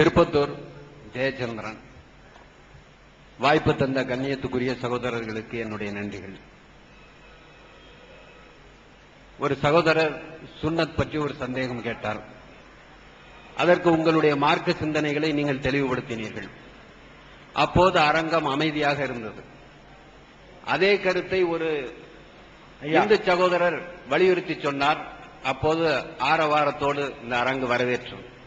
திருப்பத்தூர் ஜெயச்சந்திரன். வாய்ப்பு தந்த கண்ணியத்துக்குரிய சகோதரர்களுக்கு என்னுடைய நன்றிகள். ஒரு சகோதரர் சுன்னத் பற்றி ஒரு சந்தேகம் கேட்டார். அதற்கு உங்களுடைய மார்க்க சிந்தனைகளை நீங்கள் தெளிவுபடுத்தினீர்கள். அப்போது அரங்கம் அமைதியாக இருந்தது. அதே கருத்தை ஒரு இந்து சகோதரர் வலியுறுத்தி சொன்னார். அப்போது ஆரவாரத்தோடு இந்த அரங்கு வரவேற்றும்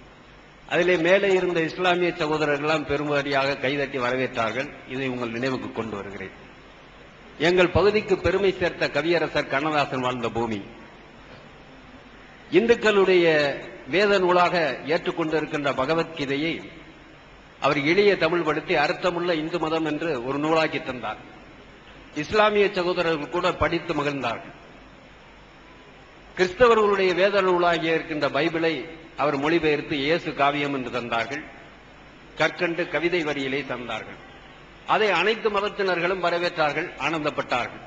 அதிலே மேலே இருந்த இஸ்லாமிய சகோதரர்கள்லாம் பெருமதியாக கைதட்டி வரவேற்றார்கள். இதை உங்கள் நினைவுக்கு கொண்டு வருகிறேன். எங்கள் பகுதிக்கு பெருமை சேர்த்த கவியரசர் கண்ணதாசன் வாழ்ந்த பூமி. இந்துக்களுடைய வேத நூலாக ஏற்றுக்கொண்டிருக்கின்ற பகவத்கீதையை அவர் எளிய தமிழ் படுத்தி அர்த்தமுள்ள இந்து மதம் என்று ஒரு நூலாக்கி தந்தார். இஸ்லாமிய சகோதரர்கள் கூட படித்து மகிழ்ந்தார்கள். கிறிஸ்தவர்களுடைய வேத நூலாகிய இருக்கின்ற பைபிளை அவர் மொழிபெயர்த்து இயேசு காவியம் என்று தந்தார்கள். கற்கண்டு கவிதை வரியிலே தந்தார்கள். அதை அனைத்து மதத்தினர்களும் வரவேற்றார்கள் ஆனந்தப்பட்டார்கள்.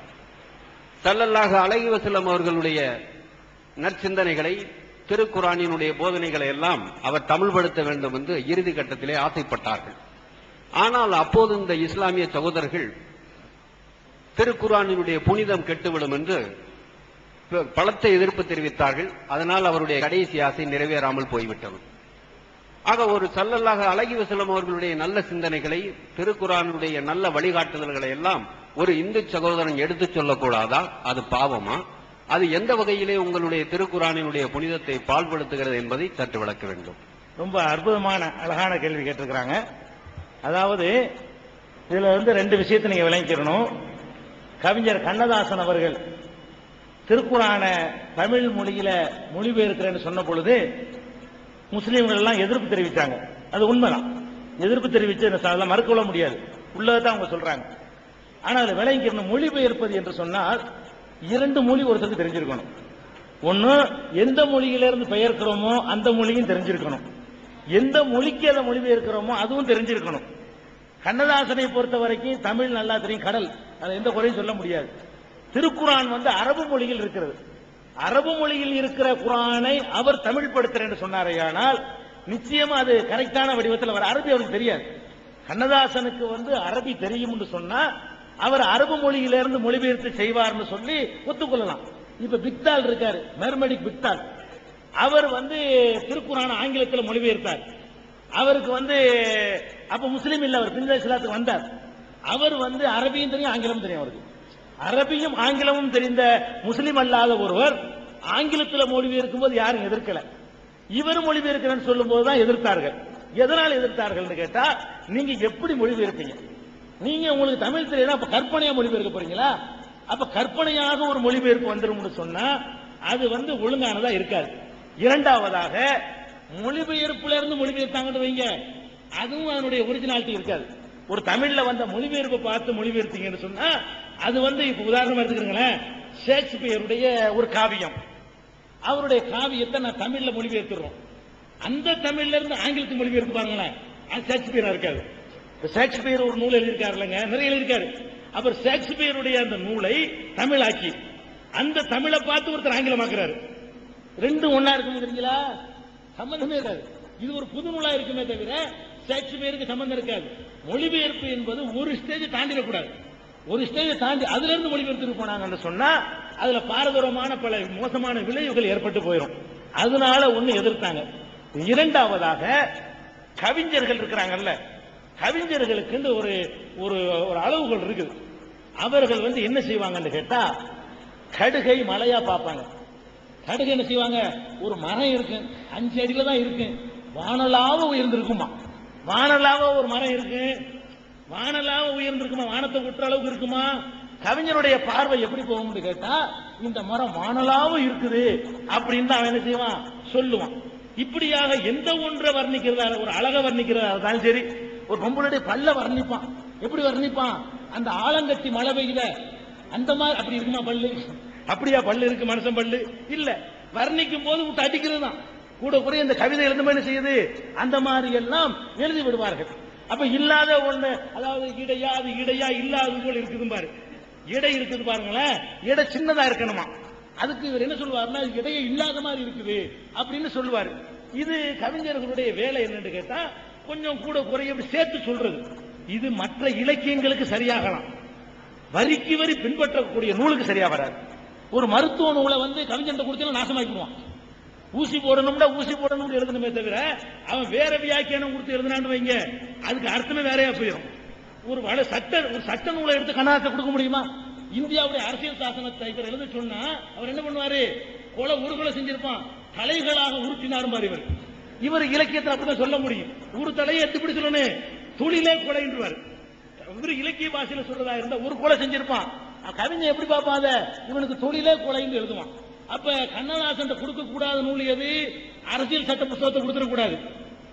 தல்லல்லாக அழகி வசலம் அவர்களுடைய நற்சிந்தனைகளை திருக்குரானினுடைய போதனைகளை எல்லாம் அவர் தமிழ்படுத்த வேண்டும் என்று இறுதி கட்டத்திலே ஆசைப்பட்டார்கள். ஆனால் அப்போது இந்த இஸ்லாமிய சகோதரர்கள் திருக்குரானினுடைய புனிதம் கெட்டுவிடும் என்று பலத்த எதிர்ப்பு தெரிவித்தார்கள். அதனால் அவருடைய கடைசி ஆசை நிறைவேறாமல் போய்விட்டது. ஆக ஒரு சல்லல்லாக அழகி வசலம் அவர்களுடைய நல்ல சிந்தனைகளை திருக்குறானுடைய நல்ல வழிகாட்டுதல்களை எல்லாம் ஒரு இந்து சகோதரன் எடுத்துச் சொல்லக்கூடாதா? அது பாவமா? அது எந்த வகையிலே உங்களுடைய திருக்குறானினுடைய புனிதத்தை பால்படுத்துகிறது என்பதை சற்று விளக்க வேண்டும். ரொம்ப அற்புதமான அழகான கேள்வி கேட்டிருக்கிறாங்க. அதாவது இதுல வந்து ரெண்டு விஷயத்தை நீங்க விளங்கிக்கிறணும் கவிஞர் கண்ணதாசன் அவர்கள் திருக்குறான தமிழ் மொழியில மொழிபெயர்க்கிறேன்னு சொன்ன பொழுது முஸ்லீம்கள் எல்லாம் எதிர்ப்பு தெரிவித்தாங்க அது உண்மைதான். எதிர்ப்பு தெரிவிச்சு அதெல்லாம் மறுக்கொள்ள முடியாது. உள்ளதான் அவங்க சொல்றாங்க. ஆனால் அது விளங்கிக்கணும் மொழிபெயர்ப்பது என்று சொன்னால் இரண்டு மொழி ஒருத்தருக்கு தெரிஞ்சிருக்கணும். ஒன்னு எந்த மொழியிலிருந்து பெயர்க்கிறோமோ அந்த மொழியும் தெரிஞ்சிருக்கணும். எந்த மொழிக்கு அதை மொழிபெயர்க்கிறோமோ அதுவும் தெரிஞ்சிருக்கணும். கண்ணதாசனை பொறுத்த வரைக்கும் தமிழ் நல்லா தெரியும் கடல். அதை எந்த குறையும் சொல்ல முடியாது. திருக்குரான் வந்து அரபு மொழியில் இருக்கிறது. அரபு மொழியில் இருக்கிற குரானை அவர் தமிழ் படுத்துறேன்னு சொன்னாரையானால் நிச்சயமா அது கரெக்டான வடிவத்தில் வர அரபி அவருக்கு தெரியாது. கண்ணதாசனுக்கு வந்து அரபி தெரியும் சொன்னா அவர் அரபு மொழியிலிருந்து மொழிபெயர்த்து செய்வார்னு சொல்லி ஒத்துக்கொள்ளலாம். இப்ப பிக்தால் இருக்காரு மெர்மடிக் பிக்தால். அவர் வந்து திருக்குறான ஆங்கிலத்தில் மொழிபெயர்த்தார். அவருக்கு வந்து அப்ப முஸ்லீம் இல்ல அவர் பின்ன வந்தார். அவர் வந்து அரபியும் தெரியும் ஆங்கிலமும் தெரியும் அவருக்கு. அரபியும் ஆங்கிலமும் தெரிந்த முஸ்லீம் அல்லாத ஒருவர் ஆங்கிலத்தில் மொழிபெயர்க்கும் போது யாரும் எதிர்க்கல. இவர் மொழிபெயர்க்கிறேன்னு சொல்லும் போதுதான் எதிர்த்தார்கள். எதனால் எதிர்த்தார்கள் கேட்டா நீங்க எப்படி மொழிபெயர்ப்பீங்க நீங்க உங்களுக்கு தமிழ் தெரியல அப்ப கற்பனையா மொழிபெயர்க்க போறீங்களா? அப்ப கற்பனையாக ஒரு மொழிபெயர்ப்பு வந்துரும்னு சொன்னா அது வந்து ஒழுங்கானதா இருக்காது. இரண்டாவதாக மொழிபெயர்ப்புல இருந்து மொழிபெயர்த்தாங்கன்னு வைங்க. அதுவும் அதனுடைய ஒரிஜினாலிட்டி இருக்காது. ஒரு தமிழ்ல வந்த மொழிபெயர்ப்பை பார்த்து மொழிபெயர்த்தீங்கன்னு சொன்னா அது வந்து இப்ப உதாரணமா எடுத்துக்கிறீங்களேன் ஷேக்ஸ்பியருடைய ஒரு காவியம். அவருடைய காவியத்தை நான் தமிழ்ல மொழிபெயர்த்துறோம். அந்த தமிழ்ல இருந்து ஆங்கிலத்துக்கு மொழிபெயர்த்து பாருங்களேன். அது ஷேக்ஸ்பியரா இருக்காது. ஷேக்ஸ்பியர் ஒரு நூல் எழுதியிருக்காருலங்க நிறைய எழுதியிருக்காரு. அவர் ஷேக்ஸ்பியருடைய அந்த நூலை தமிழாக்கி அந்த தமிழை பார்த்து ஒருத்தர் ஆங்கிலமாக்குறாரு. ரெண்டும் ஒன்னா இருக்குங்கிறீங்களா தெரியுங்களா? சம்பந்தமே இருக்காது. இது ஒரு புது நூலா இருக்குமே தவிர ஷேக்ஸ்பியருக்கு சம்பந்தம் இருக்காது. மொழிபெயர்ப்பு என்பது ஒரு ஸ்டேஜ் தாண்டிடக்கூடாது. ஒரு ஸ்டேஜை தாண்டி அதுல இருந்து மொழிபெயர்த்துட்டு போனாங்கன்னு சொன்னா அதுல பாரதூரமான பல மோசமான விளைவுகள் ஏற்பட்டு போயிடும் அதனால ஒண்ணு எதிர்த்தாங்க. இரண்டாவதாக கவிஞர்கள் இருக்கிறாங்கல்ல கவிஞர்களுக்கு ஒரு ஒரு ஒரு அளவுகள் இருக்குது. அவர்கள் வந்து என்ன செய்வாங்கன்னு கேட்டா கடுகை மலையா பார்ப்பாங்க. கடுகு என்ன செய்வாங்க? ஒரு மரம் இருக்கு அஞ்சு அடியில தான் இருக்கு. வானலாவ உயர்ந்திருக்குமா வானலாவ ஒரு மரம் இருக்கு வானலாவ உயர்ந்திருக்குமா? வானத்தை விட்டுற அளவுக்கு இருக்குமா? கவிஞருடைய பார்வை எப்படி போகும்னு கேட்டா இந்த மரம் வானலாவும் இருக்குது அப்படின்னு தான் அவன் என்ன செய்வான்? சொல்லுவான். இப்படியாக எந்த ஒன்றை வர்ணிக்கிறதா ஒரு அழக வர்ணிக்கிறதா இருந்தாலும் சரி. ஒரு பொம்பளுடைய பல்ல வர்ணிப்பான். எப்படி வர்ணிப்பான்? அந்த ஆலங்கட்டி மழை பெய்யுத அந்த மாதிரி அப்படி இருக்குமா பல்லு? அப்படியா பல்லு இருக்கு மனுஷன் பல்லு? இல்ல. வர்ணிக்கும் போது விட்டு அடிக்கிறது தான் கூட கூட இந்த கவிதை எழுதும் என்ன செய்யுது? அந்த மாதிரி எல்லாம் எழுதி விடுவார்கள். அப்ப இல்லாத ஒண்ணு அதாவது இடையா அது இடையா இல்லாதது போல இருக்குது பாரு. இடை இருக்குது பாருங்களேன். இடை சின்னதா இருக்கணுமா? அதுக்கு இவர் என்ன சொல்லுவாருன்னா இடையே இல்லாத மாதிரி இருக்குது அப்படின்னு சொல்லுவாரு. இது கவிஞர்களுடைய வேலை என்னன்னு கேட்டா கொஞ்சம் கூட குறைய சேர்த்து சொல்றது. இது மற்ற இலக்கியங்களுக்கு சரியாகலாம். வரிக்கு வரி பின்பற்றக்கூடிய நூலுக்கு சரியா வராது. ஒரு மருத்துவ நூலை வந்து கவிஞன் கொடுத்தா நாசமாக்கிடுவான் ஊசி போடணும்னா ஊசி போடணும்னு எழுதணுமே தவிர அவன் வேற வியாக்கியானம் கொடுத்து எழுதினான்னு வைங்க. அதுக்கு அர்த்தமே வேறையா போயிடும் ஒரு வள சட்ட ஒரு சட்ட நூலை எடுத்து கண்ணாத்தை கொடுக்க முடியுமா? இந்தியாவுடைய அரசியல் சாசனத்தை இவர் எழுத சொன்னா அவர் என்ன பண்ணுவாரு? கொலை உருகுலை செஞ்சிருப்பான். தலைகளாக உருட்டினாரும் பாரு இவர். இவர் இலக்கியத்தில் அப்படிதான் சொல்ல முடியும். ஒரு தலையை எப்படி சொல்லணும் துளிலே கொலைன்றுவார். இவர் இலக்கிய பாஷையில சொல்றதா இருந்தா ஒரு கொலை செஞ்சிருப்பான். கவிஞன் எப்படி பார்ப்பான் அதை? இவனுக்கு தொழிலே கொலைன்னு எழுதுவான். அப்ப கண்ணதாசன் கொடுக்க கூடாத நூல் எது? அரசியல் சட்ட புத்தகத்தை கொடுத்துடக்கூடாது.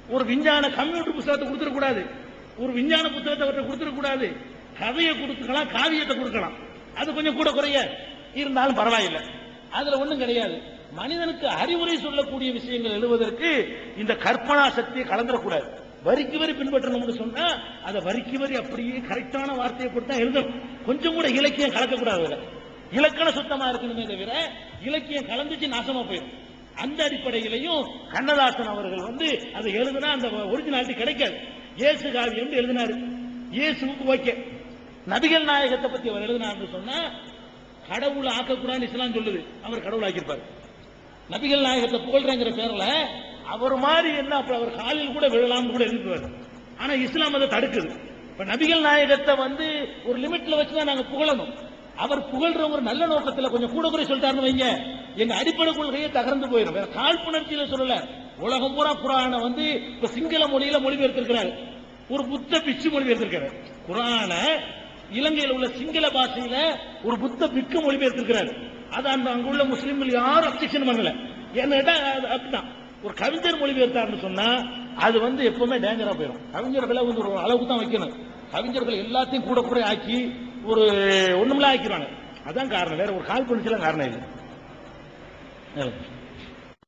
ஒரு விஞ்ஞான கம்ப்யூட்டர் புத்தகத்தை கொடுத்துடக்கூடாது. ஒரு விஞ்ஞான புத்தகத்தை அவர்கிட்ட கொடுத்துடக்கூடாது. கதையை கொடுத்துக்கலாம் காவியத்தை கொடுக்கலாம். அது கொஞ்சம் கூட குறைய. இருந்தாலும் பரவாயில்லை. அதுல ஒண்ணும் கிடையாது. மனிதனுக்கு அறிவுரை சொல்லக்கூடிய விஷயங்கள் எழுதுவதற்கு இந்த கற்பனா சக்தியை கலந்துடக்கூடாது. வரிக்கு வரி பின்பற்றணும்னு சொன்னா அதை வரிக்கு வரி அப்படியே கரெக்டான வார்த்தையை கொடுத்தா எழுதணும். கொஞ்சம் கூட இலக்கியம் கலக்கக்கூடாது அதுல. இலக்கணம் சுத்தமா இருக்கணுமே தவிர இலக்கியம் கலந்துச்சு நாசமா போயிடும். அந்த அடிப்படையிலையும் கண்ணதாசன் அவர்கள் வந்து அதை எழுதுனா அந்த ஒரிஜினாலிட்டி கிடைக்காது. இயேசு காவியம் எழுதினாரு. இயேசுவுக்கு ஓகே. நபிகள் நாயகத்தை பத்தி அவர் எழுதினார்னு சொன்னா கடவுள் ஆக்கக்கூடாதுன்னு இஸ்லாம் சொல்லுது. அவர் கடவுள் ஆக்கியிருப்பார். நபிகள் நாயகத்தை புகழ்றேங்கிற பேர்ல அவர் மாதிரி என்ன அப்புறம் அவர் காலில் கூட விழலாம்னு கூட எழுதிடுவார் ஆனா இஸ்லாம் அதை தடுக்குது. இப்ப நபிகள் நாயகத்தை வந்து ஒரு லிமிட்ல வச்சுதான் நாங்க புகழணும். அவர் புகழ்ற ஒரு நல்ல நோக்கத்துல கொஞ்சம் கூட குறை சொல்லிட்டாருன்னு வைங்க. எங்க அடிப்படை கொள்கையே தகர்ந்து போயிடும் வேற காழ்ப்புணர்ச்சியில சொல்லல. உலகம் பூரா குரானை வந்து இப்ப சிங்கள மொழியில மொழிபெயர்த்திருக்கிறாரு. ஒரு புத்த பிச்சு மொழிபெயர்த்திருக்கிறாரு. குரானை இலங்கையில் உள்ள சிங்கள பாஷையில ஒரு புத்த பிக்கு மொழிபெயர்த்திருக்கிறாரு. அது அந்த அங்குள்ள முஸ்லீம்கள் யாரும் அப்செக்ஷன் பண்ணல. என்ன அது அப்படிதான் ஒரு கவிஞர் மொழிபெயர்த்தாருன்னு சொன்னா அது வந்து எப்பவுமே டேஞ்சரா போயிடும் கவிஞர்களை வந்து ஒரு அளவுக்கு தான் வைக்கணும். கவிஞர்கள் எல்லாத்தையும் கூட கூட ஆக்கி ஒரு ஒண்ணுமில்ல ஆக்கிடுவாங்க. அதான் காரணம். வேற ஒரு கால் பண்ணிச்சுலாம் காரணம் இல்லை